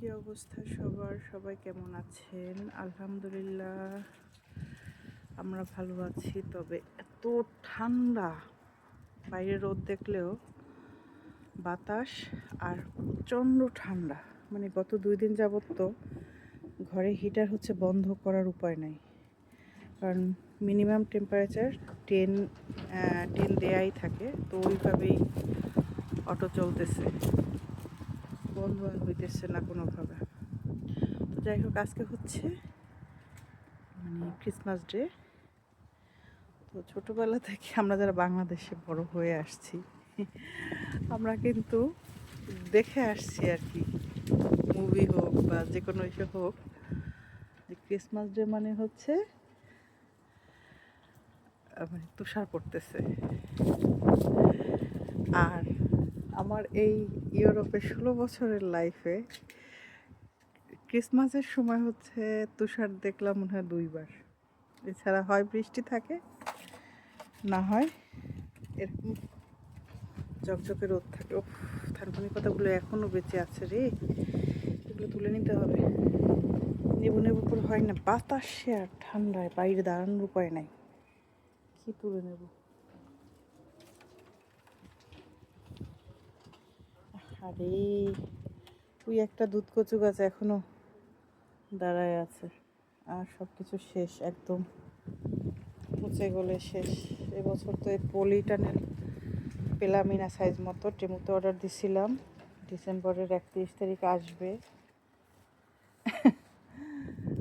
কি অবস্থা সবার? সবাই কেমন আছেন? আলহামদুলিল্লাহ, আমরা ভালো আছি। তবে এত ঠান্ডা, বাইরে রোদ দেখলেও বাতাস আর প্রচণ্ড ঠান্ডা। মানে গত দুই দিন যাবৎ তো ঘরে হিটার হচ্ছে বন্ধ করার উপায় নাই। কারণ মিনিমাম টেম্পারেচার টেন টেন দেয়াই থাকে। তো ওইভাবেই অটো চলতেছে। আর হইতেছে না কোনোভাবে। তো যাই হোক, আজকে হচ্ছে মানে ক্রিসমাস ডে তো ছোটোবেলা থেকে আমরা যারা বাংলাদেশে বড় হয়ে আসছি, আমরা কিন্তু দেখে আসছি আর কি। মুভি হোক বা যে কোনো ইসে হোক, যে ক্রিসমাস ডে মানে হচ্ছে মানে তুষার পড়তেছে। আর আমার এই ইউরোপে ষোলো বছরের লাইফে ক্রিসমাসের সময় হচ্ছে তুষার দেখলাম মনে হয় দুইবার। এছাড়া হয় বৃষ্টি থাকে, না হয় এরকম চকচকে রোদ থাকে। ও থানকুনি কথাগুলো এখনও বেঁচে আছে রে। এগুলো তুলে নিতে হবে। নেবু নেবু করে হয় না, বাতাসে আর ঠান্ডায়, বাইরে দাঁড়ানোর উপায় নাই। কি তুলে নেব? আরে তুই একটা দুধ কচু গাছ এখনও দাঁড়ায় আছে। আর সব কিছু শেষ, একদম পচে গলে শেষ। এবছর তো এই পলিটানের পেলামই না সাইজ মতো টেমুতে অর্ডার দিছিলাম। ডিসেম্বরের একত্রিশ তারিখ আসবে।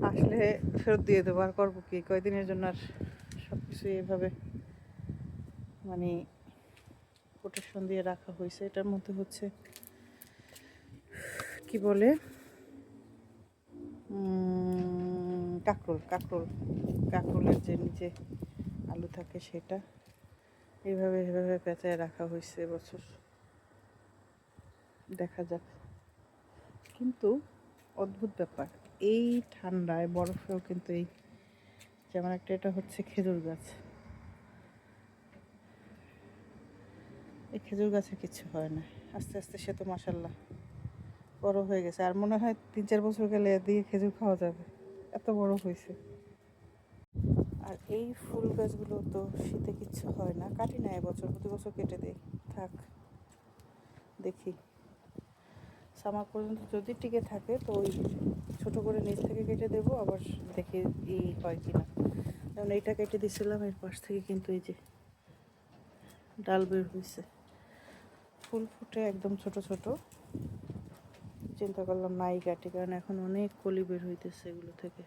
আসলে ফেরত দিয়ে দেবো, আর করব কি? কয়দিনের জন্য আর সব কিছু এভাবে মানে প্রোটেকশন দিয়ে রাখা হয়েছে। এটার মধ্যে হচ্ছে কি বলে? কাঁকরোল কাঁকরোল, কাঁকরোলের যে নিচে আলু থাকে সেটা এইভাবে এইভাবে পেঁচায় রাখা হয়েছে এবছর। দেখা যাক। কিন্তু অদ্ভুত ব্যাপার, এই ঠান্ডায় বরফেও কিন্তু এই যেমন একটা এটা হচ্ছে খেজুর গাছ। এই খেজুর গাছে কিছু হয় না। আস্তে আস্তে সে তো মাসাল্লাহ বড় হয়ে গেছে। আর মনে হয় তিন চার বছর গেলে দিয়ে খেজুর খাওয়া যাবে। এত বড় হয়েছে। আর এই ফুল গাছগুলো তো শীতে কিচ্ছু হয় না। কাটি না এবছর, প্রতি বছর কেটে দেই। থাক, দেখি। সামার পর্যন্ত যদি টিকে থাকে, তো ওই ছোটো করে নিচ থেকে কেটে দেবো, আবার দেখি ই হয় কি না যেমন এইটা কেটে দিছিলাম, এর পাশ থেকে কিন্তু এই যে ডাল বের হয়েছে ফুল ফুটে একদম ছোট ছোট। চিন্তা করলাম নাই কাটি, কারণ এখন অনেক কলি বের হইতেছে এগুলো থেকে।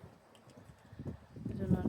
এই জন্য আর